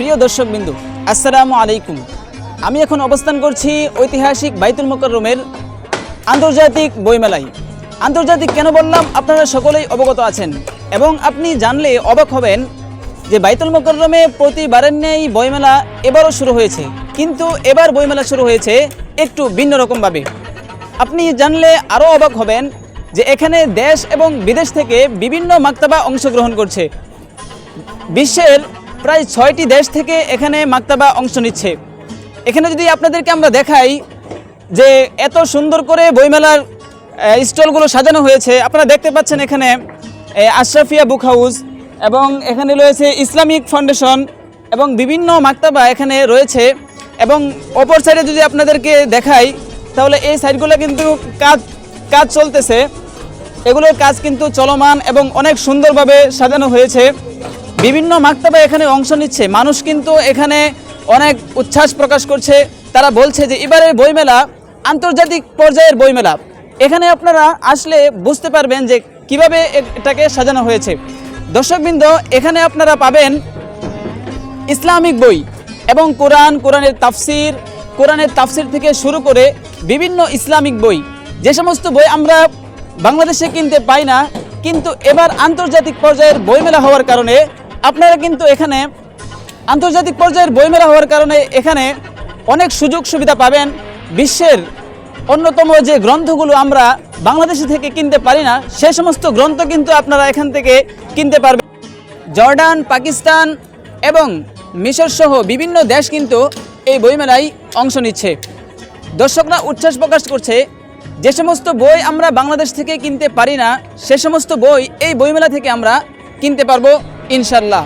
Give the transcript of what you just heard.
প্রিয় দর্শকবিন্দু, আসসালামু আলাইকুম। আমি এখন অবস্থান করছি ঐতিহাসিক বাইতুল মোকরমের আন্তর্জাতিক বইমেলায়। আন্তর্জাতিক কেন বললাম? আপনারা সকলেই অবগত আছেন এবং আপনি জানলে অবাক হবেন যে বাইতুল মোকরমে প্রতিবারের নেই বইমেলা এবারও শুরু হয়েছে। কিন্তু এবার বইমেলা শুরু হয়েছে একটু ভিন্ন রকমভাবে। আপনি জানলে আরও অবাক হবেন যে এখানে দেশ এবং বিদেশ থেকে বিভিন্ন মাক্তাবা অংশগ্রহণ করছে। বিশ্বের প্রায় ছয়টি দেশ থেকে এখানে মাক্তাবা অংশ নিচ্ছে। এখানে যদি আপনাদেরকে আমরা দেখাই যে এত সুন্দর করে বইমেলার স্টলগুলো সাজানো হয়েছে, আপনারা দেখতে পাচ্ছেন এখানে আশরাফিয়া বুক হাউস এবং এখানে রয়েছে ইসলামিক ফাউন্ডেশন এবং বিভিন্ন মাক্তাবা এখানে রয়েছে এবং অপর সাইডে যদি আপনাদেরকে দেখাই, তাহলে এই সাইডগুলো কিন্তু কাজ কাজ চলতেছে। এগুলোর কাজ কিন্তু চলমান এবং অনেক সুন্দরভাবে সাজানো হয়েছে। বিভিন্ন মাক্তাবা এখানে অংশ নিচ্ছে। মানুষ কিন্তু এখানে অনেক উচ্ছ্বাস প্রকাশ করছে। তারা বলছে যে, এবারের বইমেলা আন্তর্জাতিক পর্যায়ের বইমেলা। এখানে আপনারা আসলে বুঝতে পারবেন যে, কীভাবে এটাকে সাজানো হয়েছে। দর্শকবৃন্দ, এখানে আপনারা পাবেন ইসলামিক বই এবং কোরআন, কোরআনের তাফসির কোরআনের তাফসির থেকে শুরু করে বিভিন্ন ইসলামিক বই। যে সমস্ত বই আমরা বাংলাদেশে কিনতে পাই না, কিন্তু এবার আন্তর্জাতিক পর্যায়ের বইমেলা হওয়ার কারণে আপনারা কিন্তু এখানে আন্তর্জাতিক পর্যায়ের বইমেলা হওয়ার কারণে এখানে অনেক সুযোগ সুবিধা পাবেন। বিশ্বের অন্যতম যে গ্রন্থগুলো আমরা বাংলাদেশে থেকে কিনতে পারি না, সে সমস্ত গ্রন্থ কিন্তু আপনারা এখান থেকে কিনতে পারবেন। জর্ডান, পাকিস্তান এবং মিশর সহ বিভিন্ন দেশ কিন্তু এই বইমেলায় অংশ নিচ্ছে। দর্শকরা উচ্ছ্বাস প্রকাশ করছে, যে সমস্ত বই আমরা বাংলাদেশ থেকে কিনতে পারি না, সে সমস্ত বই এই বইমেলা থেকে আমরা কিনতে পারব। ইনশাল্লাহ।